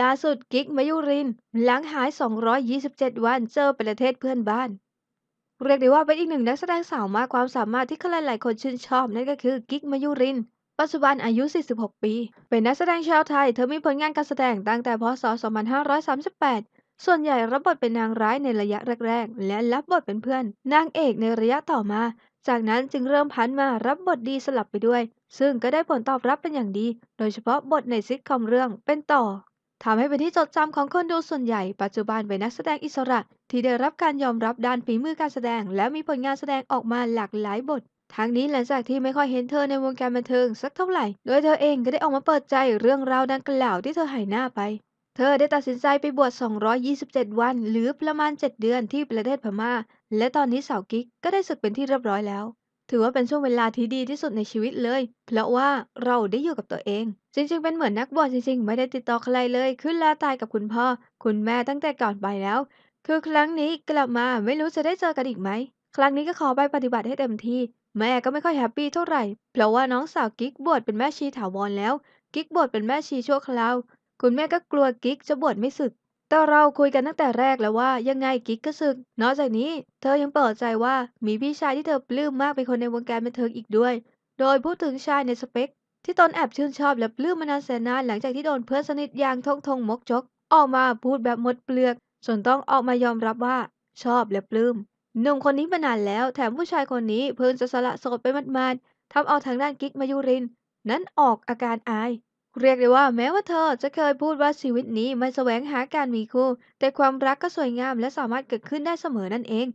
ล่าสุดกิ๊กมายุริน หลังหาย 227 วันเจอประเทศเพื่อนบ้าน เรียกได้ว่าเป็นอีกหนึ่งนักแสดงสาวมากความสามารถที่ใครหลายๆคนชื่นชอบ นั่นก็คือกิ๊กมายุริน ปัจจุบันอายุ 46 ปี เป็นนักแสดงชาวไทย เธอมีผลงานการแสดงตั้งแต่พศ 2538 ส่วนใหญ่รับบทเป็นนางร้ายในระยะแรก ๆ และรับบทเป็นเพื่อน นางเอกในระยะต่อมา จากนั้นจึงเริ่มพันมารับบทดีสลับไปด้วย ซึ่งก็ได้ผลตอบรับเป็นอย่างดี โดยเฉพาะบทในซิทคอมเรื่องเป็นต่อ ทำให้เป็นที่จดจำของคนดูส่วนใหญ่ ปัจจุบันเป็นนักแสดงอิสระ ที่ได้รับการยอมรับด้านฝีมือการแสดง และมีผลงานแสดงออกมาหลากหลายบททั้งนี้หลังจากที่ไม่ค่อยเห็นเธอในวงการบันเทิงสักเท่าไหร่ โดยเธอเองก็ได้ออกมาเปิดใจเรื่องราวดังกล่าวที่เธอหายหน้าไป เธอได้ตัดสินใจไปบวช 227 วัน หรือประมาณ 7 เดือนที่ประเทศพม่า และตอนนี้สาวกิ๊กก็ได้ศึกเป็นที่เรียบร้อยแล้ว ถือว่าเป็นช่วงเวลาที่ดีที่สุดในชีวิตเลย เพราะว่าเราได้อยู่กับตัวเอง จริง ๆ เป็นเหมือนนักบวชจริง ๆ ไม่ได้ติดต่อใครเลย ขึ้นลาตายกับคุณพ่อ คุณแม่ตั้งแต่ก่อนไปแล้ว คือครั้งนี้กลับมาไม่รู้จะได้เจอกันอีกไหม ครั้งนี้ก็ขอไปปฏิบัติให้เต็มที่ แม่ก็ไม่ค่อยแฮปปี้เท่าไหร่ เพราะว่าน้องสาวกิ๊กบวชเป็นแม่ชีถาวรแล้ว กิ๊กบวชเป็นแม่ชีชั่วคราว คุณแม่ก็กลัวกิ๊กจะบวชไม่สึก แต่เราคุยกันตั้งแต่แรกแล้วว่า ยังไงกิ๊กก็สึก นอกจากนี้ เธอยังเปิดใจว่ามีพี่ชายที่เธอปลื้มมากเป็นคนในวงการบันเทิงอีกด้วย โดยพูดถึงชายในสเปค ที่ตนแอบชื่นชอบและปลื้มมานานแสนนานหลังจากที่โดนเพื่อนสนิทอย่างทงทงมกจก ออกมาพูดแบบหมดเปลือกจนต้องออกมายอมรับว่า ชอบและปลื้มหนุ่มคนนี้มานานแล้ว แถมผู้ชายคนนี้เพิ่งจะสละโสดไปมาดๆทำเอาทางด้านกิ๊กมายุริน นั้นออกอาการอาย เรียกได้ว่าแม้ว่าเธอจะเคยพูดว่าชีวิตนี้ไม่แสวงหาการมีคู่ แต่ความรักก็สวยงามและสามารถเกิดขึ้นได้เสมอนั่นเอง